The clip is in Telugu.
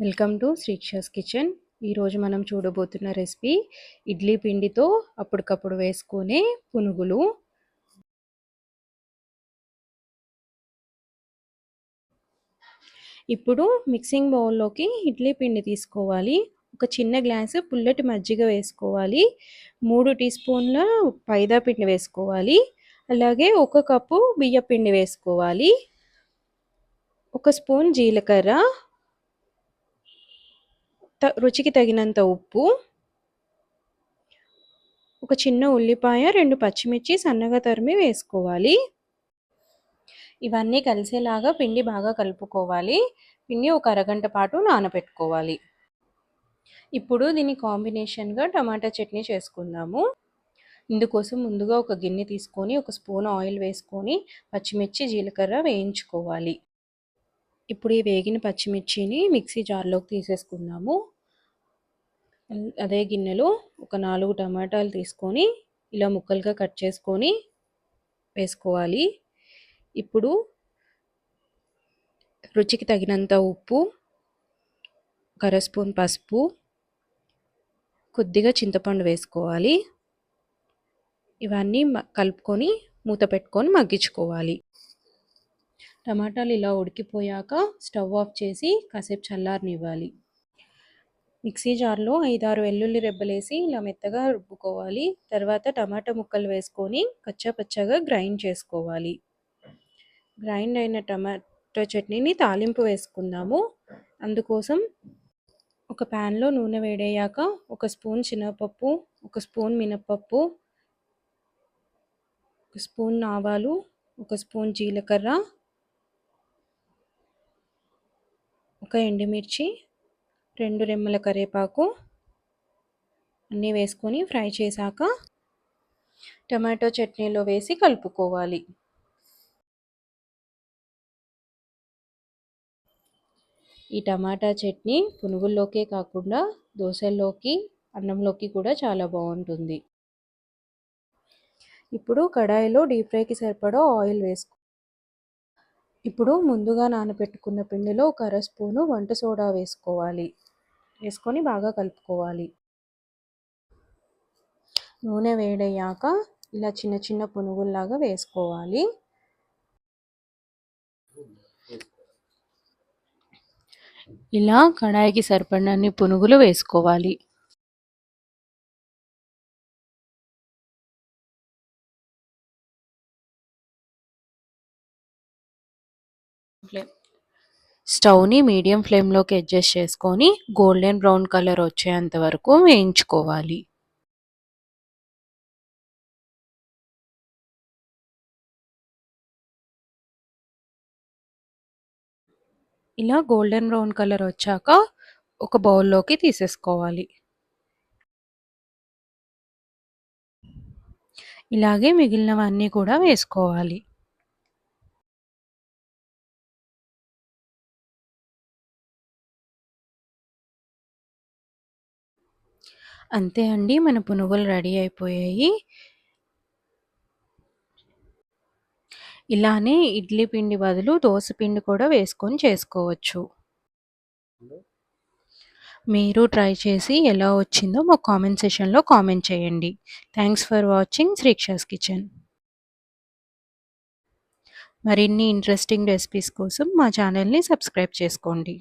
Welcome to Srikshas kitchen. ఈరోజు మనం చూడబోతున్న రెసిపీ ఇడ్లీ పిండితో అప్పటికప్పుడు వేసుకునే పునుగులు. ఇప్పుడు మిక్సింగ్ బౌల్లోకి ఇడ్లీ పిండి తీసుకోవాలి. ఒక చిన్న గ్లాసు పుల్లటి మజ్జిగ వేసుకోవాలి. మూడు టీ స్పూన్ల పైదా పిండి వేసుకోవాలి. అలాగే ఒక కప్పు బియ్య పిండి వేసుకోవాలి. ఒక స్పూన్ జీలకర్ర రుచికి తగినంత ఉప్పు ఒక చిన్న ఉల్లిపాయ రెండు పచ్చిమిర్చి సన్నగా తరిమి వేసుకోవాలి. ఇవన్నీ కలిసేలాగా పిండి బాగా కలుపుకోవాలి. పిండి ఒక అరగంట పాటు నానబెట్టుకోవాలి. ఇప్పుడు దీని కాంబినేషన్గా టమాటా చట్నీ చేసుకుందాము. ఇందుకోసం ముందుగా ఒక గిన్నె తీసుకొని ఒక స్పూన్ ఆయిల్ వేసుకొని పచ్చిమిర్చి జీలకర్ర వేయించుకోవాలి. ఇప్పుడు ఈ వేగిన పచ్చిమిర్చిని మిక్సీ జార్లోకి తీసేసుకుందాము. అదే గిన్నెలో ఒక నాలుగు టమాటాలు తీసుకొని ఇలా ముక్కలుగా కట్ చేసుకొని వేసుకోవాలి. ఇప్పుడు రుచికి తగినంత ఉప్పు కర స్పూన్ పసుపు కొద్దిగా చింతపండు వేసుకోవాలి. ఇవన్నీ కలుపుకొని మూత పెట్టుకొని మగ్గించుకోవాలి. టమాటాలు ఇలా ఉడికిపోయాక స్టవ్ ఆఫ్ చేసి కాసేపు చల్లారనివ్వాలి. మిక్సీ జార్లో ఐదారు వెల్లుల్లి రెబ్బలేసి ఇలా మెత్తగా రుబ్బుకోవాలి. తర్వాత టమాటా ముక్కలు వేసుకొని కచ్చాపచ్చగా గ్రైండ్ చేసుకోవాలి. గ్రైండ్ అయిన టమాటో చట్నీని తాలింపు వేసుకుందాము. అందుకోసం ఒక ప్యాన్లో నూనె వేడయ్యాక ఒక స్పూన్ చిన్నపప్పు ఒక స్పూన్ మినప్పప్పు ఒక స్పూన్ ఆవాలు ఒక స్పూన్ జీలకర్ర ఒక ఎండుమిర్చి రెండు రెమ్మల కరివేపాకు అన్నీ వేసుకొని ఫ్రై చేశాక టమాటో చట్నీలో వేసి కలుపుకోవాలి. ఈ టమాటా చట్నీ పునుగుల్లోకే కాకుండా దోశల్లోకి అన్నంలోకి కూడా చాలా బాగుంటుంది. ఇప్పుడు కడాయిలో డీప్ ఫ్రైకి సరిపడా ఆయిల్ వేసుకో ఇప్పుడు ముందుగా నానబెట్టుకున్న పిండిలో ఒక అర స్పూను వంట సోడా వేసుకోవాలి. వేసుకొని బాగా కలుపుకోవాలి. నూనె వేడయ్యాక ఇలా చిన్న చిన్న పునుగుల్లాగా వేసుకోవాలి. ఇలా కడాయికి సరిపడినన్ని పునుగులు వేసుకోవాలి. ఫ్లేమ్. స్టవ్ని మీడియం ఫ్లేమ్లోకి అడ్జస్ట్ చేసుకొని గోల్డెన్ బ్రౌన్ కలర్ వచ్చేంత వరకు వేయించుకోవాలి. ఇలా గోల్డెన్ బ్రౌన్ కలర్ వచ్చాక ఒక బౌల్లోకి తీసేసుకోవాలి. ఇలాగే మిగిలినవన్నీ కూడా వేసుకోవాలి. అంతే అండి. మన పునుగులు రెడీ అయిపోయాయి. ఇలానే ఇడ్లీ పిండి బదులు దోశ పిండి కూడా వేసుకొని చేసుకోవచ్చు. మీరు ట్రై చేసి ఎలా వచ్చిందో మా కామెంట్ సెషన్లో కామెంట్ చేయండి. Thanks for watching Sriksha's kitchen. మరిన్ని ఇంట్రెస్టింగ్ రెసిపీస్ కోసం మా ఛానల్ని సబ్స్క్రైబ్ చేసుకోండి.